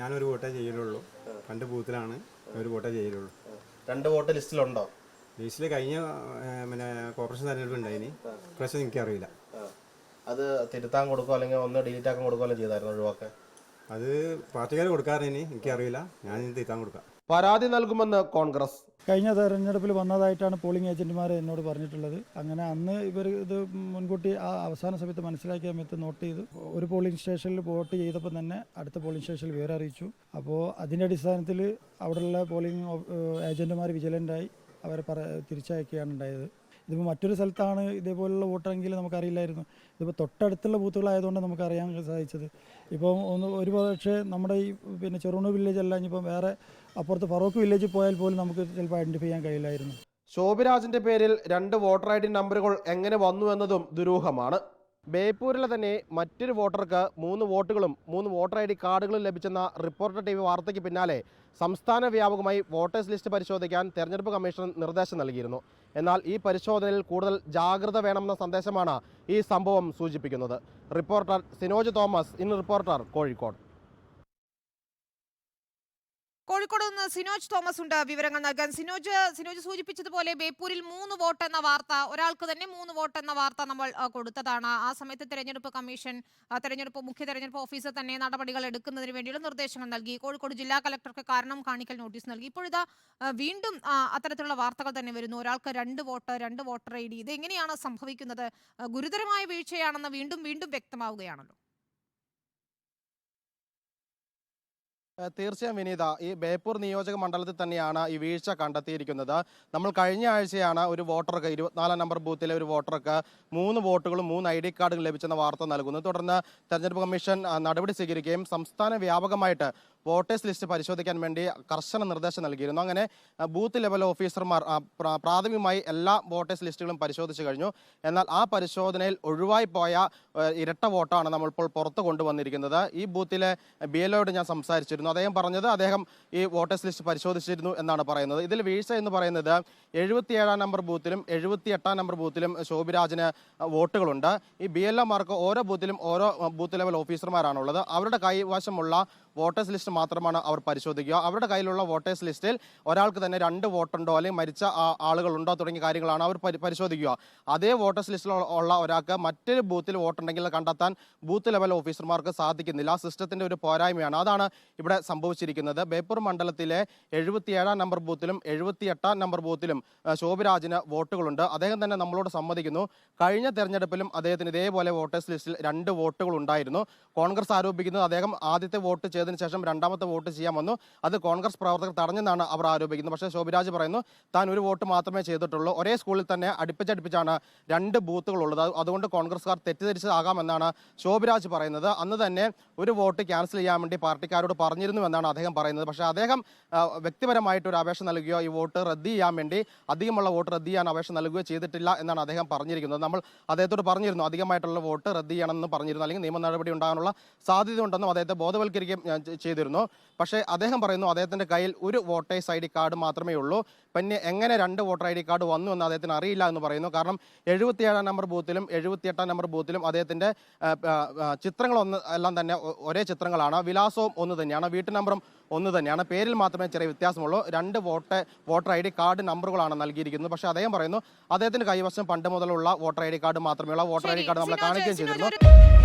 ഞാനൊരു വോട്ടേ ചെയ്യലുള്ളൂ. രണ്ട് ബൂത്തിലാണ് ഒരു വോട്ടേ ചെയ്യലുള്ളൂ. രണ്ട് വോട്ട് ലിസ്റ്റിലുണ്ടോ? ലിസ്റ്റിൽ കഴിഞ്ഞ പിന്നെ കോർപ്പറേഷൻ തെരഞ്ഞെടുപ്പ് ഉണ്ടായിനി. പ്രശ്നം എനിക്കറിയില്ല. അത് തിരുത്താൻ കൊടുക്കോ അല്ലെങ്കിൽ ഒന്ന് ഡിലീറ്റ് ആക്കാൻ കൊടുക്കുകയോ ചെയ്തായിരുന്നു ഒഴിവാക്കാൻ? അത് പാർട്ടിക്കാർ കൊടുക്കാറിനി എനിക്കറിയില്ല. ഞാൻ തിരുത്താൻ കൊടുക്കാം. പരാതി നൽകുമെന്ന് കോൺഗ്രസ്. കഴിഞ്ഞ തെരഞ്ഞെടുപ്പിൽ വന്നതായിട്ടാണ് പോളിംഗ് ഏജന്റുമാർ എന്നോട് പറഞ്ഞിട്ടുള്ളത്. അങ്ങനെ അന്ന് ഇവർ ഇത് മുൻകൂട്ടി ആ അവസാന സമയത്ത് മനസ്സിലാക്കിയ സമയത്ത് നോട്ട് ചെയ്തു. ഒരു പോളിംഗ് സ്റ്റേഷനിൽ വോട്ട് ചെയ്തപ്പോൾ തന്നെ അടുത്ത പോളിംഗ് സ്റ്റേഷനിൽ വേറെ അറിയിച്ചു. അപ്പോൾ അതിന്റെ അടിസ്ഥാനത്തിൽ അവിടെയുള്ള പോളിംഗ് ഏജന്റുമാർ വിജിലന്റായി അവരെ പറ തിരിച്ചയക്കുകയാണ് ഉണ്ടായത്. ഇതിപ്പോൾ മറ്റൊരു സ്ഥലത്താണ് ഇതേപോലുള്ള വോട്ടെങ്കിൽ നമുക്കറിയില്ലായിരുന്നു. ഇതിപ്പോൾ തൊട്ടടുത്തുള്ള ബൂത്തുകളായതുകൊണ്ട് നമുക്കറിയാൻ സാധിച്ചത്. ഇപ്പോൾ ഒന്ന് ഒരു പക്ഷേ നമ്മുടെ ഈ പിന്നെ ചെറുണൂർ വില്ലേജ് അല്ല ഇനിയിപ്പം വേറെ അപ്പുറത്ത് ഫറോക്ക് വില്ലേജിൽ പോയാൽ പോലും നമുക്ക് ചിലപ്പോൾ ഐഡന്റിഫൈ ചെയ്യാൻ കഴിയില്ലായിരുന്നു. ശോഭിരാജിന്റെ പേരിൽ രണ്ട് വോട്ടർ ഐ ഡി നമ്പറുകൾ എങ്ങനെ വന്നു എന്നതും ദുരൂഹമാണ്. ബേപ്പൂരിലെ തന്നെ മറ്റൊരു വോട്ടർക്ക് മൂന്ന് വോട്ടുകളും മൂന്ന് വോട്ടർ ഐ ഡി കാർഡുകളും ലഭിച്ചെന്ന റിപ്പോർട്ടർ ടി വി വാർത്തയ്ക്ക് പിന്നാലെ സംസ്ഥാന വ്യാപകമായി വോട്ടേഴ്സ് ലിസ്റ്റ് പരിശോധിക്കാൻ തെരഞ്ഞെടുപ്പ് കമ്മീഷൻ നിർദ്ദേശം നൽകിയിരുന്നു. എന്നാൽ ഈ പരിശോധനയിൽ കൂടുതൽ ജാഗ്രത വേണമെന്ന സന്ദേശമാണ് ഈ സംഭവം സൂചിപ്പിക്കുന്നത്. Reporter Sinoj Thomas in reporter Kozhikode. Kozhikode നിന്ന് സിനോജ് തോമസ് ഉണ്ട് വിവരങ്ങൾ നൽകാൻ. സിനോജ് സിനോജ് സൂചിപ്പിച്ചതുപോലെ ബേപ്പൂരിൽ മൂന്ന് വോട്ട് എന്ന വാർത്ത ഒരാൾക്ക് തന്നെ മൂന്ന് വോട്ട് എന്ന വാർത്ത നമ്മൾ കൊടുത്തതാണ്. ആ സമയത്ത് തെരഞ്ഞെടുപ്പ് കമ്മീഷൻ തെരഞ്ഞെടുപ്പ് മുഖ്യ തെരഞ്ഞെടുപ്പ് ഓഫീസർ തന്നെ നടപടികൾ എടുക്കുന്നതിന് വേണ്ടിയുള്ള നിർദ്ദേശങ്ങൾ നൽകി. കോഴിക്കോട് ജില്ലാ കളക്ടർക്ക് കാരണം കാണിക്കൽ നോട്ടീസ് നൽകി. ഇപ്പോഴിതാ വീണ്ടും അത്തരത്തിലുള്ള വാർത്തകൾ തന്നെ വരുന്നു. ഒരാൾക്ക് രണ്ട് വോട്ട് രണ്ട് വോട്ടർ ഐ ഡി. ഇത് എങ്ങനെയാണ് സംഭവിക്കുന്നത്? ഗുരുതരമായ വീഴ്ചയാണെന്ന് വീണ്ടും വീണ്ടും വ്യക്തമാവുകയാണല്ലോ. തീർച്ചയായും വിനീത ഈ ബേപ്പൂർ നിയോജക മണ്ഡലത്തിൽ തന്നെയാണ് ഈ വീഴ്ച കണ്ടെത്തിയിരിക്കുന്നത്. നമ്മൾ കഴിഞ്ഞ ആഴ്ചയാണ് ഒരു വോട്ടർക്ക് ഇരുപത്തിനാലാം നമ്പർ ബൂത്തിലെ ഒരു വോട്ടർക്ക് മൂന്ന് വോട്ടുകളും മൂന്ന് ഐ ഡി കാർഡും ലഭിച്ചെന്ന വാർത്ത നൽകുന്നു തുടർന്ന് തെരഞ്ഞെടുപ്പ് കമ്മീഷൻ നടപടി സ്വീകരിക്കുകയും സംസ്ഥാന വ്യാപകമായിട്ട് വോട്ടേഴ്സ് ലിസ്റ്റ് പരിശോധിക്കാൻ വേണ്ടി കർശന നിർദ്ദേശം നൽകിയിരുന്നു. അങ്ങനെ ബൂത്ത് ലെവൽ ഓഫീസർമാർ പ്രാഥമികമായി എല്ലാ വോട്ടേഴ്സ് ലിസ്റ്റുകളും പരിശോധിച്ചു കഴിഞ്ഞു. എന്നാൽ ആ പരിശോധനയിൽ ഒഴിവായി പോയ ഇരട്ട വോട്ടാണ് നമ്മളിപ്പോൾ പുറത്ത് കൊണ്ടുവന്നിരിക്കുന്നത്. ഈ ബൂത്തിലെ ബി എൽഒയോട് ഞാൻ സംസാരിച്ചിരുന്നു. അദ്ദേഹം പറഞ്ഞത് അദ്ദേഹം ഈ വോട്ടേഴ്സ് ലിസ്റ്റ് പരിശോധിച്ചിരുന്നു എന്നാണ് പറയുന്നത്. ഇതിൽ വീഴ്ച എന്ന് പറയുന്നത് എഴുപത്തിയേഴാം നമ്പർ ബൂത്തിലും എഴുപത്തി എട്ടാം നമ്പർ ബൂത്തിലും ശോഭിരാജിന് വോട്ടുകളുണ്ട്. ഈ ബി എൽ ഒമാർക്ക് ഓരോ ബൂത്തിലും ഓരോ ബൂത്ത് ലെവൽ ഓഫീസർമാരാണുള്ളത്. അവരുടെ കൈവശമുള്ള വോട്ടേഴ്സ് ലിസ്റ്റ് മാത്രമാണ് അവർ പരിശോധിക്കുക. അവരുടെ കയ്യിലുള്ള വോട്ടേഴ്സ് ലിസ്റ്റിൽ ഒരാൾക്ക് തന്നെ രണ്ട് വോട്ടുണ്ടോ അല്ലെങ്കിൽ മരിച്ച ആ- ആളുകളുണ്ടോ തുടങ്ങിയ കാര്യങ്ങളാണ് അവർ പരിശോധിക്കുക. അതേ വോട്ടേഴ്സ് ലിസ്റ്റിൽ ഉള്ള ഒരാൾക്ക് മറ്റൊരു ബൂത്തിൽ വോട്ടുണ്ടെങ്കിൽ കണ്ടെത്താൻ ബൂത്ത് ലെവൽ ഓഫീസർമാർക്ക് സാധിക്കുന്നില്ല. സിസ്റ്റത്തിന്റെ ഒരു പോരായ്മയാണ്. അതാണ് ഇവിടെ സംഭവിച്ചിരിക്കുന്നത്. ബേപ്പൂർ മണ്ഡലത്തിലെ എഴുപത്തിയേഴാം നമ്പർ ബൂത്തിലും എഴുപത്തി എട്ടാം നമ്പർ ബൂത്തിലും ശോഭിരാജിന് വോട്ടുകളുണ്ട്. അദ്ദേഹം തന്നെ നമ്മളോട് സമ്മതിക്കുന്നു. കഴിഞ്ഞ തെരഞ്ഞെടുപ്പിലും അദ്ദേഹത്തിന് ഇതേപോലെ വോട്ടേഴ്സ് ലിസ്റ്റിൽ രണ്ട് വോട്ടുകൾ ഉണ്ടായിരുന്നു കോൺഗ്രസ് ആരോപിക്കുന്നത് അദ്ദേഹം ആദ്യത്തെ വോട്ട് ചെയ്തതിനു ശേഷം രണ്ടാമത്തെ വോട്ട് ചെയ്യാൻ വന്നു. അത് കോൺഗ്രസ് പ്രവർത്തകർ തടഞ്ഞെന്നാണ് അവർ ആരോപിക്കുന്നത്. പക്ഷേ ശോഭിരാജ് പറയുന്നു താൻ ഒരു വോട്ട് മാത്രമേ ചെയ്തിട്ടുള്ളൂ. ഒരേ സ്കൂളിൽ തന്നെ അടുപ്പിച്ചടുപ്പിച്ചാണ് രണ്ട് ബൂത്തുകൾ ഉള്ളത് അതുകൊണ്ട് കോൺഗ്രസ്സുകാർ തെറ്റിദ്ധരിച്ചതാകാമെന്നാണ് ശോഭിരാജ് പറയുന്നത്. അന്ന് തന്നെ ഒരു വോട്ട് ക്യാൻസൽ ചെയ്യാൻ വേണ്ടി പാർട്ടിക്കാരോട് പറഞ്ഞിരുന്നു എന്നാണ് അദ്ദേഹം പറയുന്നത്. പക്ഷേ അദ്ദേഹം വ്യക്തിപരമായിട്ട് ഒരു അപേക്ഷ നൽകുകയോ ഈ വോട്ട് റദ്ദ് ചെയ്യാൻ വേണ്ടി അധികമുള്ള വോട്ട് റദ്ദ് ചെയ്യാൻ അപേക്ഷ നൽകുകയോ ചെയ്തിട്ടില്ല എന്നാണ് അദ്ദേഹം പറഞ്ഞിരിക്കുന്നത്. നമ്മൾ അദ്ദേഹത്തോട് പറഞ്ഞിരുന്നു അധികമായിട്ടുള്ള വോട്ട് റദ്ദ് ചെയ്യണമെന്ന് പറഞ്ഞിരുന്നു. അല്ലെങ്കിൽ നിയമ നടപടി ഉണ്ടാകാനുള്ള സാധ്യത ഉണ്ടെന്നും അദ്ദേഹത്തെ ബോധവൽക്കരിക്കുകയും ഞാൻ ചെയ്തിരുന്നു പക്ഷേ അദ്ദേഹം പറയുന്നു അദ്ദേഹത്തിന്റെ കയ്യിൽ ഒരു വോട്ടേഴ്സ് ഐ ഡി കാർഡ് മാത്രമേ ഉള്ളൂ. പിന്നെ എങ്ങനെ രണ്ട് വോട്ടർ ഐ ഡി കാർഡ് വന്നു എന്ന് അദ്ദേഹത്തിന് അറിയില്ല എന്ന് പറയുന്നു. കാരണം എഴുപത്തിയേഴാം നമ്പർ ബൂത്തിലും എഴുപത്തിയെട്ടാം നമ്പർ ബൂത്തിലും അദ്ദേഹത്തിന്റെ ചിത്രങ്ങളൊന്ന് എല്ലാം തന്നെ ഒരേ ചിത്രങ്ങളാണ്. വിലാസവും ഒന്ന് തന്നെയാണ്. വീട്ടു നമ്പറും ഒന്ന് തന്നെയാണ്. പേരിൽ മാത്രമേ ചെറിയ വ്യത്യാസമുള്ളൂ. രണ്ട് vote voter I D card നമ്പറുകളാണ് നൽകിയിരിക്കുന്നത്. പക്ഷേ അദ്ദേഹം പറയുന്നു അദ്ദേഹത്തിന്റെ കൈവശം പണ്ട് മുതലുള്ള വോട്ടർ ഐ ഡി കാർഡ് മാത്രമേ ഉള്ളൂ. വോട്ടർ ഐ ഡി കാർഡ് നമ്മൾ കാണിക്കുകയും ചെയ്തിരുന്നു.